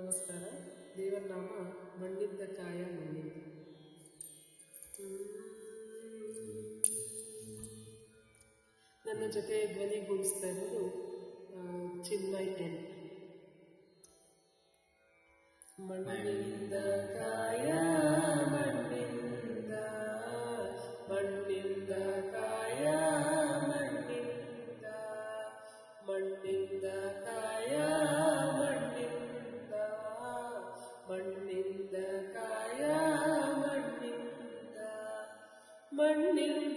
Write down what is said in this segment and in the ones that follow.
ನಮಸ್ಕಾರ. ದೇವನಾಮ ಮಣ್ಣಿದ್ದ ಕಾಯ ಮಣ್ಣಿದ್ದ ನನ್ನ ಜೊತೆ ಧ್ವನಿಗೂಡಿಸ್ತಾ ಇರೋದು ಚಿನ್ಮಯ್ ಎನ್ ಮಣ್ಣಿಂದ ಕಾಯ morning.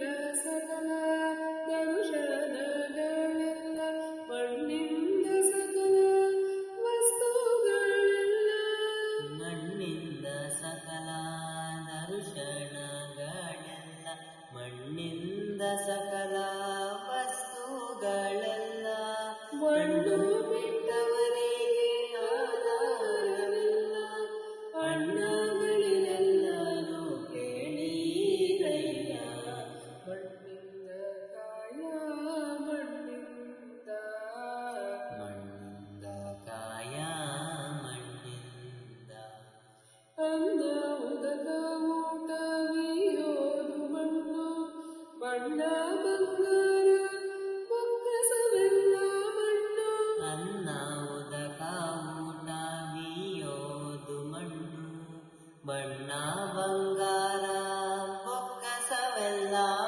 la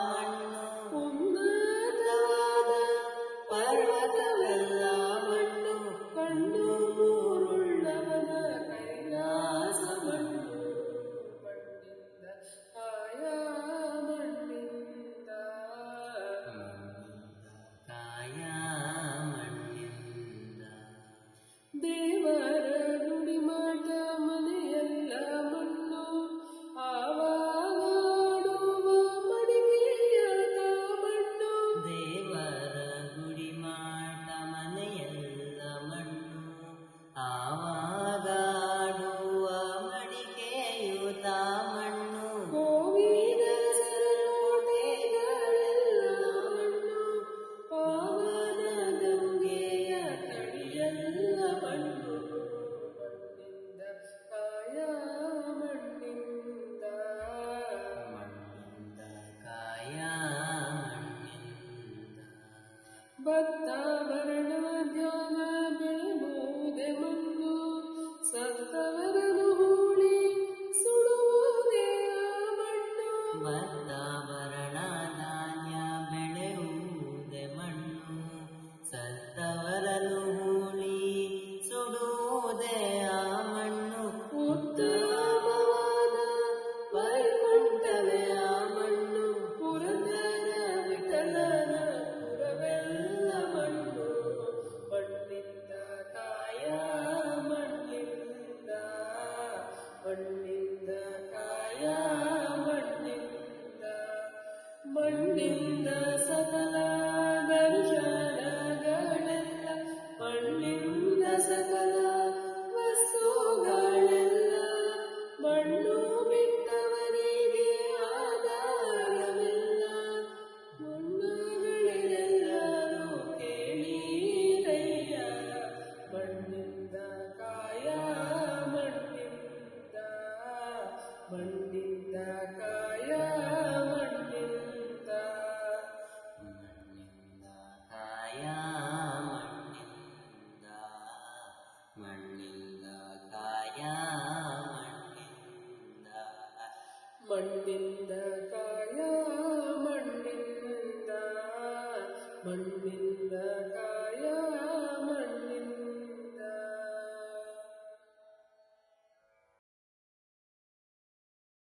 ಮತ್ತವರ പെണ്ണിന്ത സകല ദർശനകളെല്ല മണ്ണിന്ത സകല വസ്തുകളെല്ല മണ്ണു വിട്ടവനിಗೆ ആധാരമില്ല മുന്നുകളിലെല്ലാരും കേളീരയ്യ മണ്ണിന്ത കായ മണ്ണിന്ത മണ്ണ மண்ணிந்த காயா